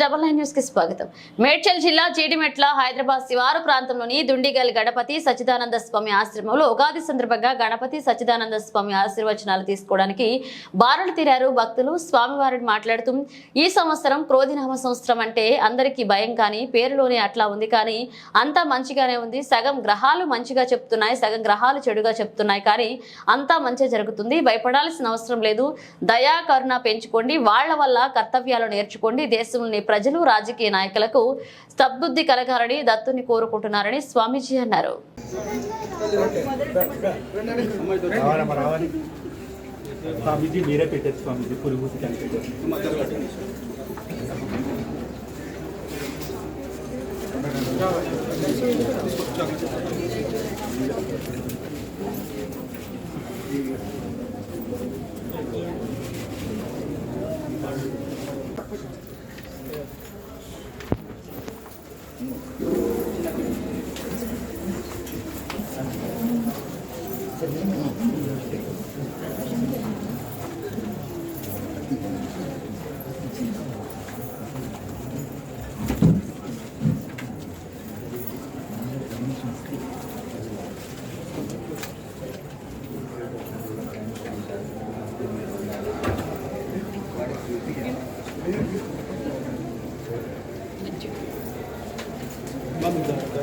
Double nine న్యూస్కి స్వాగతం. మేడ్చల్ జిల్లా జీడిమెట్ల హైదరాబాద్ శివారు ప్రాంతంలోని దుండిగల్ గణపతి సచ్చిదానంద స్వామి ఆశ్రమంలో ఉగాది సందర్భంగా గణపతి సచ్చిదానంద స్వామి ఆశీర్వచనాలు తీసుకోవడానికి బారులు తీరారు భక్తులు. స్వామివారిని మాట్లాడుతూ ఈ సంవత్సరం క్రోధినామ సంవత్సరం అంటే అందరికీ భయం కానీ పేరులోనే అట్లా ఉంది కానీ అంతా మంచిగానే ఉంది. సగం గ్రహాలు మంచిగా చెప్తున్నాయి సగం గ్రహాలు చెడుగా చెప్తున్నాయి కానీ అంతా మంచి జరుగుతుంది. భయపడాల్సిన అవసరం లేదు. దయా కరుణ పెంచుకోండి. వాళ్ళ వల్ల కర్తవ్యాలు నేర్చుకోండి. దేశంలోని ప్రజలు రాజకీయ నాయకులకు స్తబ్దుద్ధి కలగాలని దత్తుని కోరుకుంటున్నారని స్వామీజీ అన్నారు. స్వామీజీ మీరే స్వామీజీ పురుగు Vamos dar, tá?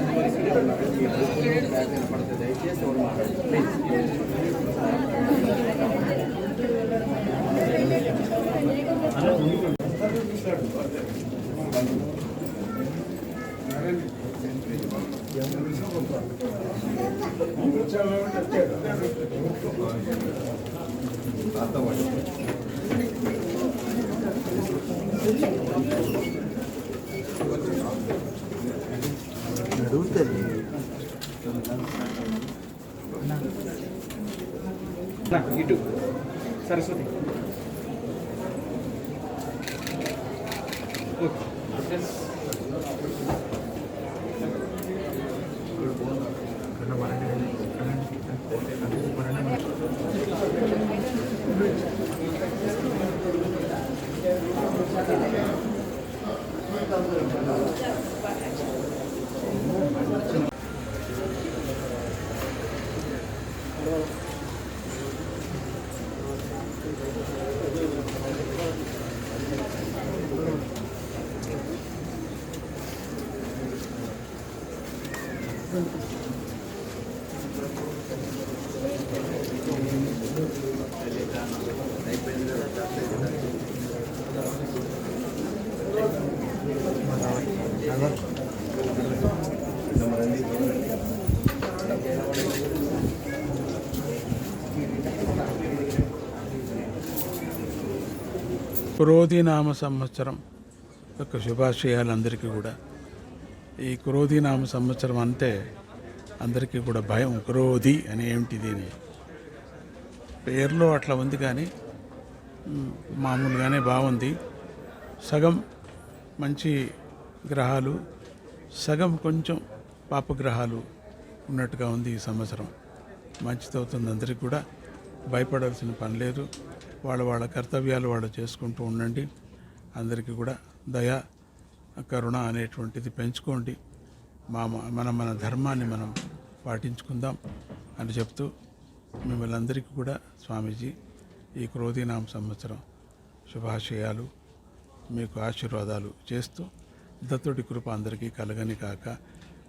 ರಾಜಮೌಳಿ ಉన్నారు ಈ ಪ್ರೆಸಿಡೆಂಟ್ ಆದೇಶ ಪಡೆದ ದಯచేసి ಅವರು ಮಾತಾಡಿ ಪ್ಲೀಸ್ ಅರ್ಥವಾಗಿದೆ Nah, itu Saraswati. Good. క్రోధినామ సంవత్సరం యొక్క శుభాశయాలు అందరికీ కూడా ఈ క్రోధినామ సంవత్సరం అంటే అందరికీ కూడా భయం. క్రోధి అని ఏమిటిది అని. పేర్లో అట్లా ఉంది కానీ మామూలుగానే బాగుంది. సగం మంచి గ్రహాలు సగం కొంచెం పాపగ్రహాలు ఉన్నట్టుగా ఉంది ఈ సంవత్సరం. మంచిదవుతుంది అందరికీ కూడా. భయపడాల్సిన పని లేదు. వాళ్ళ వాళ్ళ కర్తవ్యాలు వాళ్ళు చేసుకుంటూ ఉండండి. అందరికీ కూడా దయ కరుణ అనేటువంటిది పెంచుకోండి. మా మన మన ధర్మాన్ని మనం పాటించుకుందాం అని చెప్తూ మిమ్మల్ని అందరికీ కూడా స్వామీజీ ఈ క్రోధీనామ సంవత్సరం శుభాశయాలు మీకు ఆశీర్వాదాలు చేస్తూ దత్తుడి కృప అందరికీ కలగని కాక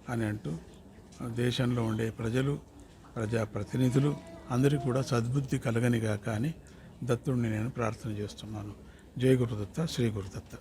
అని అంటూ దేశంలో ఉండే ప్రజలు ప్రజాప్రతినిధులు అందరికీ కూడా సద్బుద్ధి కలగని కాక అని దత్తుడిని నేను ప్రార్థన చేస్తున్నాను. జయ గురుదత్త శ్రీ గురుదత్త.